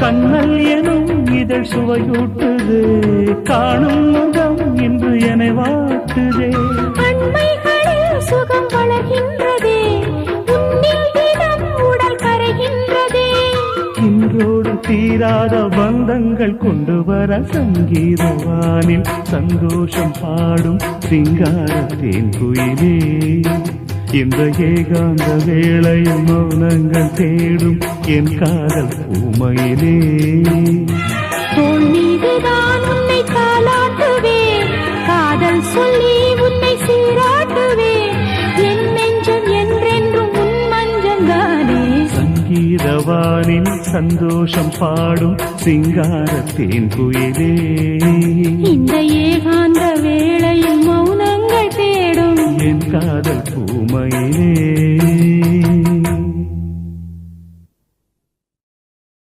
கண்ணல் எனும் இதழ் சுவையூட்டுது. காணும் முகம் இன்று என வாட்டுதே சுகம் வளர்கின்றதே. உடல் கரைகின்றதே. இன்றோடு தீராத பந்தங்கள் கொண்டு வர சங்கீதவானில் சந்தோஷம் பாடும் சிங்கார தேன் குயிலே. இந்த ஏகாந்த வேளையில் மௌனங்கள் தேடும் என் காதல் பூமையிலே தோள் மீதுதான் உன்னை தாளாட்டுவேன் காதல் சொல்லி உன்னை சீராட்டுவேன். என் நெஞ்சம் என்றென்றும் உன் மஞ்சந்தானே சங்கீதவானில் சந்தோஷம் பாடும் சிங்கார தேன் குயிலே. என் காதல் பூமையிலே.